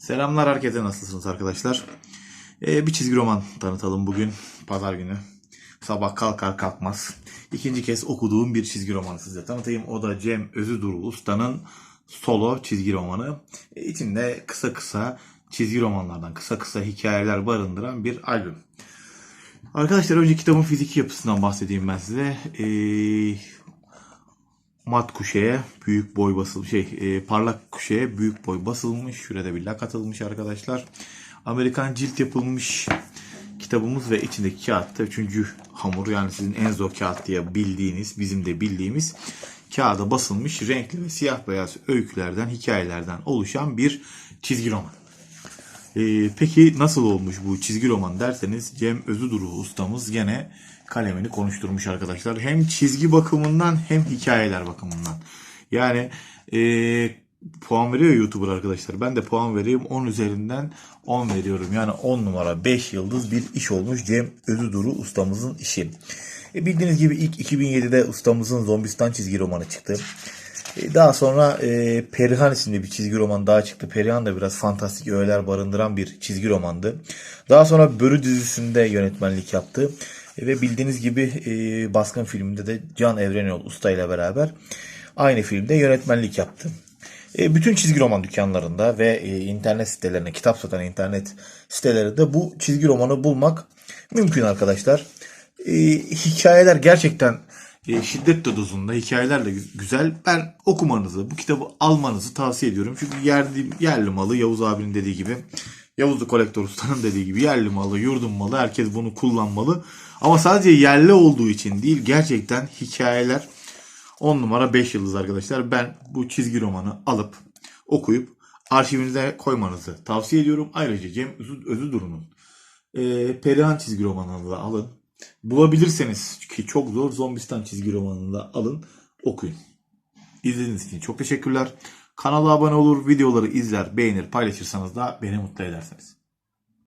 Selamlar herkese nasılsınız arkadaşlar? Ee, bir çizgi roman tanıtalım bugün pazar günü. Sabah kalkar kalkmaz. ikinci kez okuduğum bir çizgi romanı size tanıtayım. O da Cem Özüduru Usta'nın solo çizgi romanı. E, içinde kısa kısa çizgi romanlardan kısa kısa hikayeler barındıran bir albüm. Arkadaşlar önce kitabın fiziki yapısından bahsedeyim ben size. Ee, mat kuşeye büyük boy basılmış şey e, parlak kuşeye büyük boy basılmış şurada bir lak atılmış arkadaşlar Amerikan cilt yapılmış kitabımız ve içindeki kağıtta üçüncü hamur yani sizin Enzo kağıt diye bildiğiniz bizim de bildiğimiz kağıda basılmış renkli ve siyah beyaz öykülerden hikayelerden oluşan bir çizgi roman. Ee, peki nasıl olmuş bu çizgi roman derseniz Cem Özüduru ustamız gene kalemini konuşturmuş arkadaşlar. Hem çizgi bakımından hem hikayeler bakımından. Yani ee, puan veriyor YouTuber arkadaşlar. Ben de puan vereyim 10 üzerinden 10 veriyorum. Yani 10 numara 5 yıldız bir iş olmuş Cem Özüduru ustamızın işi. E, bildiğiniz gibi ilk 2007'de ustamızın Zombistan çizgi romanı çıktı. E, Daha sonra e, Perihan isimli bir çizgi roman daha çıktı. Perihan da biraz fantastik öğeler barındıran bir çizgi romandı. Daha sonra Börü dizisinde yönetmenlik yaptı. Ve bildiğiniz gibi e, Baskın filminde de Can Evreniyol Usta ile beraber aynı filmde yönetmenlik yaptı. E, bütün çizgi roman dükkanlarında ve e, internet sitelerine, kitap satan internet sitelerinde bu çizgi romanı bulmak mümkün arkadaşlar. E, hikayeler gerçekten e, şiddet de dozunda, hikayeler de gü- güzel. Ben okumanızı, bu kitabı almanızı tavsiye ediyorum. Çünkü yerli, yerli malı Yavuz abinin dediği gibi, Yavuzlu Kolektör Usta'nın dediği gibi yerli malı, yurdun malı, herkes bunu kullanmalı. Ama sadece yerli olduğu için değil, gerçekten hikayeler 10 numara 5 yıldız arkadaşlar. Ben bu çizgi romanı alıp okuyup arşivinize koymanızı tavsiye ediyorum. Ayrıca Cem Özü- Özüdur'un e, Perihan çizgi romanını da alın. Bulabilirseniz ki çok zor Zombistan çizgi romanını da alın okuyun. İzlediğiniz için çok teşekkürler. Kanala abone olur, videoları izler, beğenir, paylaşırsanız da beni mutlu edersiniz.